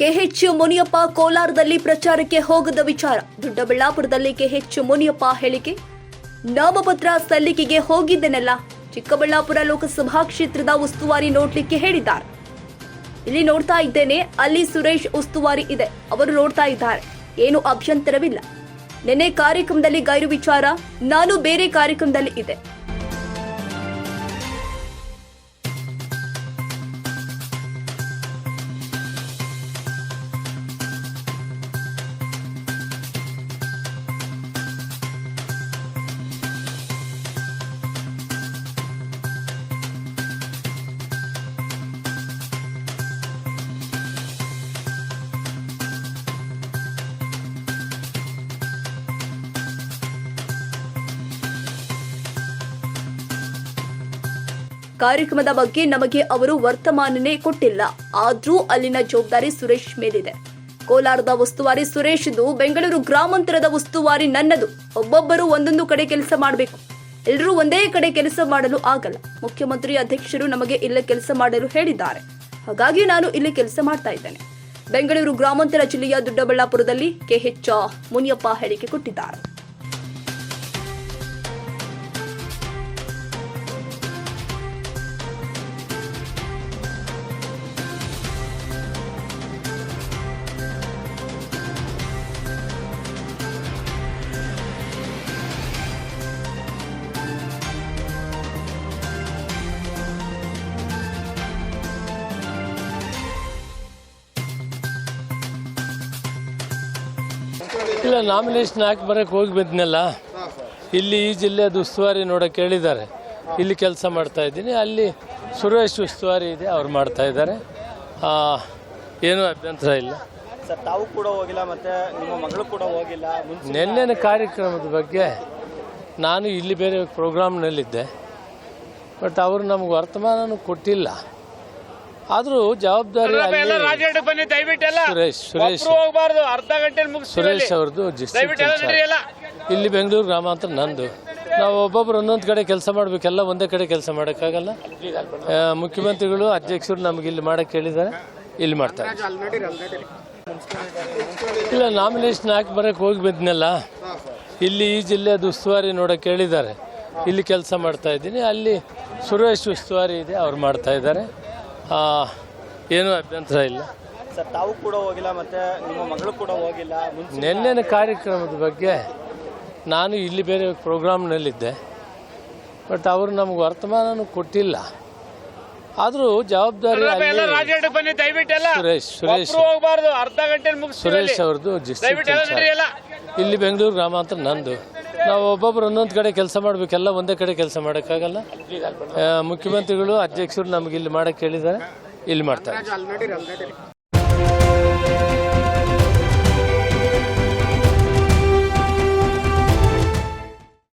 K H Muniyappa ಕೋಲಾರದಲ್ಲಿ ಪ್ರಚಾರಕ್ಕೆ ಹೋಗದ ವಿಚಾರ. ದೊಡ್ಡಬಳ್ಳಾಪುರದಲ್ಲಿ ಕೆಎಚ್ ಮುನಿಯಪ್ಪ ಹೇಳಿಕೆ, ನಾಮಪತ್ರ ಸಲ್ಲಿಕೆಗೆ ಹೋಗಿದ್ದೆನಲ್ಲ? ಚಿಕ್ಕಬಳ್ಳಾಪುರ ಲೋಕಸಭಾ ಕ್ಷೇತ್ರದ ಉಸ್ತುವಾರಿ ನೋಡ್ಲಿಕ್ಕೆ ಹೇಳಿದ್ದಾರೆ. ಇಲ್ಲಿ ನೋಡ್ತಾ ಇದ್ದೇನೆ, ಅಲ್ಲಿ ಸುರೇಶ್ ಉಸ್ತುವಾರಿ ಇದೆ. ಅವರು ನೋಡ್ತಾ ಇದ್ದಾರೆ. ಏನು ಅಭ್ಯಂತರವಿಲ್ಲ. ನಿನ್ನೆ ಕಾರ್ಯಕ್ರಮದಲ್ಲಿ ಗೈರು ವಿಚಾರ ನಾನು ಬೇರೆ ಕಾರ್ಯಕ್ರಮದಲ್ಲಿ ಇದೆ. ಕಾರ್ಯಕ್ರಮದ ಬಗ್ಗೆ ನಮಗೆ ಅವರು ವರ್ತಮಾನನೇ ಕೊಟ್ಟಿಲ್ಲ. ಆದ್ರೂ ಅಲ್ಲಿನ ಜವಾಬ್ದಾರಿ ಸುರೇಶ್ ಮೇಲಿದೆ. ಕೋಲಾರದ ಉಸ್ತುವಾರಿ ಸುರೇಶ್ದು ಬೆಂಗಳೂರು ಗ್ರಾಮಾಂತರದ ಉಸ್ತುವಾರಿ ನನ್ನದು. ಒಬ್ಬೊಬ್ಬರು ಒಂದೊಂದು ಕಡೆ ಕೆಲಸ ಮಾಡಬೇಕು. ಎಲ್ಲರೂ ಒಂದೇ ಕಡೆ ಕೆಲಸ ಮಾಡಲು ಆಗಲ್ಲ. ಮುಖ್ಯಮಂತ್ರಿ ಅಧ್ಯಕ್ಷರು ನಮಗೆ ಇಲ್ಲೇ ಕೆಲಸ ಮಾಡಲು ಹೇಳಿದ್ದಾರೆ. ಹಾಗಾಗಿ ನಾನು ಇಲ್ಲಿ ಕೆಲಸ ಮಾಡ್ತಾ ಇದ್ದೇನೆ. ಬೆಂಗಳೂರು ಗ್ರಾಮಾಂತರ ಜಿಲ್ಲೆಯ ದೊಡ್ಡಬಳ್ಳಾಪುರದಲ್ಲಿ ಕೆಎಚ್ ಮುನಿಯಪ್ಪ ಹೇಳಿಕೆ ಕೊಟ್ಟಿದ್ದಾರೆ. ಇಲ್ಲ ನಾಮಿನೇಷನ್ ಹಾಕಿ ಬರೋಕ್ಕೆ ಹೋಗಿ ಬಂದ್ನಲ್ಲ. ಇಲ್ಲಿ ಈ ಜಿಲ್ಲೆದು ಉಸ್ತುವಾರಿ ನೋಡೋಕೆ ಹೇಳಿದ್ದಾರೆ ಇಲ್ಲಿ ಕೆಲಸ ಮಾಡ್ತಾ ಇದ್ದೀನಿ. ಅಲ್ಲಿ ಸುರೇಶ್ ಉಸ್ತುವಾರಿ ಇದೆ ಅವ್ರು ಮಾಡ್ತಾ ಇದ್ದಾರೆ. ಏನೂ ಅಭ್ಯಂತರ ಇಲ್ಲ. ಸರ್ ತಾವು ಕೂಡ ಹೋಗಿಲ್ಲ ಮತ್ತೆ ನಿಮ್ಮ ಮಗಳು ಕೂಡ ಹೋಗಿಲ್ಲ. ನಿನ್ನೆನ ಕಾರ್ಯಕ್ರಮದ ಬಗ್ಗೆ ನಾನು ಇಲ್ಲಿ ಬೇರೆ ಪ್ರೋಗ್ರಾಮ್ನಲ್ಲಿದ್ದೆ ಬಟ್ ಅವರು ನಮ್ಗೆ ವರ್ತಮಾನನೂ ಕೊಟ್ಟಿಲ್ಲ. ಆದರೂ ಜವಾಬ್ದಾರಿ ಬನ್ನಿ ದಯವಿಟ್ಟೆಲ್ಲ ಸುರೇಶ್ ಸುರೇಶ್. ಹೋಗ್ಬಾರ್ದು ಅರ್ಧ ಗಂಟೆ ಮುಗಿಸ್ತೀವಿ ಸುರೇಶ್ ಅವ್ರದ್ದು ಇಲ್ಲಿ ಬೆಂಗಳೂರು ಗ್ರಾಮಾಂತರ ನಂದು. ನಾವು ಒಬ್ಬೊಬ್ರು ಒಂದೊಂದು ಕಡೆ ಕೆಲಸ ಮಾಡ್ಬೇಕೆಲ್ಲ ಒಂದೇ ಕಡೆ ಕೆಲಸ ಮಾಡೋಕ್ಕಾಗಲ್ಲ. ಮುಖ್ಯಮಂತ್ರಿಗಳು ಅಧ್ಯಕ್ಷರು ನಮಗೆ ಇಲ್ಲಿ ಮಾಡಕ್ಕೆ ಹೇಳಿದ್ದಾರೆ. ಇಲ್ಲಿ ಮಾಡ್ತಾರೆ. ಇಲ್ಲ ನಾಮಿನೇಷನ್ ಹಾಕಿ ಬರೋಕ್ಕೆ ಹೋಗಿ ಬಂದ್ನಲ್ಲ ಇಲ್ಲಿ ಈ ಜಿಲ್ಲೆದು ಉಸ್ತುವಾರಿ ನೋಡೋಕ್ಕೆ ಹೇಳಿದ್ದಾರೆ. ಇಲ್ಲಿ ಕೆಲಸ ಮಾಡ್ತಾ ಇದ್ದೀನಿ. ಅಲ್ಲಿ ಸುರೇಶ್ ಉಸ್ತುವಾರಿ ಇದೆ ಅವ್ರು ಮಾಡ್ತಾ ಇದ್ದಾರೆ. ಏನೂ ಅಭ್ಯಂತರ ಇಲ್ಲ. ಸರ್ ತಾವು ಕೂಡ ಹೋಗಿಲ್ಲ ಮತ್ತೆ ನಿಮ್ಮ ಮಗಳು ಕೂಡ ಹೋಗಿಲ್ಲ. ನೆನ್ನೆನ ಕಾರ್ಯಕ್ರಮದ ಬಗ್ಗೆ ನಾನು ಇಲ್ಲಿ ಬೇರೆ ಪ್ರೋಗ್ರಾಮ್ನಲ್ಲಿದ್ದೆ. ಬಟ್ ಅವರು ನಮ್ಗೆ ವರ್ತಮಾನನೂ ಕೊಟ್ಟಿಲ್ಲ. ಆದರೂ ಜವಾಬ್ದಾರಿ ಸುರೇಶ್ ಸುರೇಶ್. ಹೋಗ್ಬಾರ್ದು ಅರ್ಧ ಗಂಟೆ ಸುರೇಶ್ ಅವ್ರದ್ದು ಇಲ್ಲಿ ಬೆಂಗಳೂರು ಗ್ರಾಮಾಂತರ ನಂದು. ನಾವು ಒಬ್ಬೊಬ್ರು ಒಂದೊಂದು ಕಡೆ ಕೆಲಸ ಮಾಡಬೇಕೆಲ್ಲ ಒಂದೇ ಕಡೆ ಕೆಲಸ ಮಾಡೋಕ್ಕಾಗಲ್ಲ. ಮುಖ್ಯಮಂತ್ರಿಗಳು ಅಧ್ಯಕ್ಷರು ನಮಗೆ ಇಲ್ಲಿ ಮಾಡಕ್ಕೆ ಹೇಳಿದ್ದಾರೆ. ಇಲ್ಲಿ ಮಾಡ್ತಾರೆ.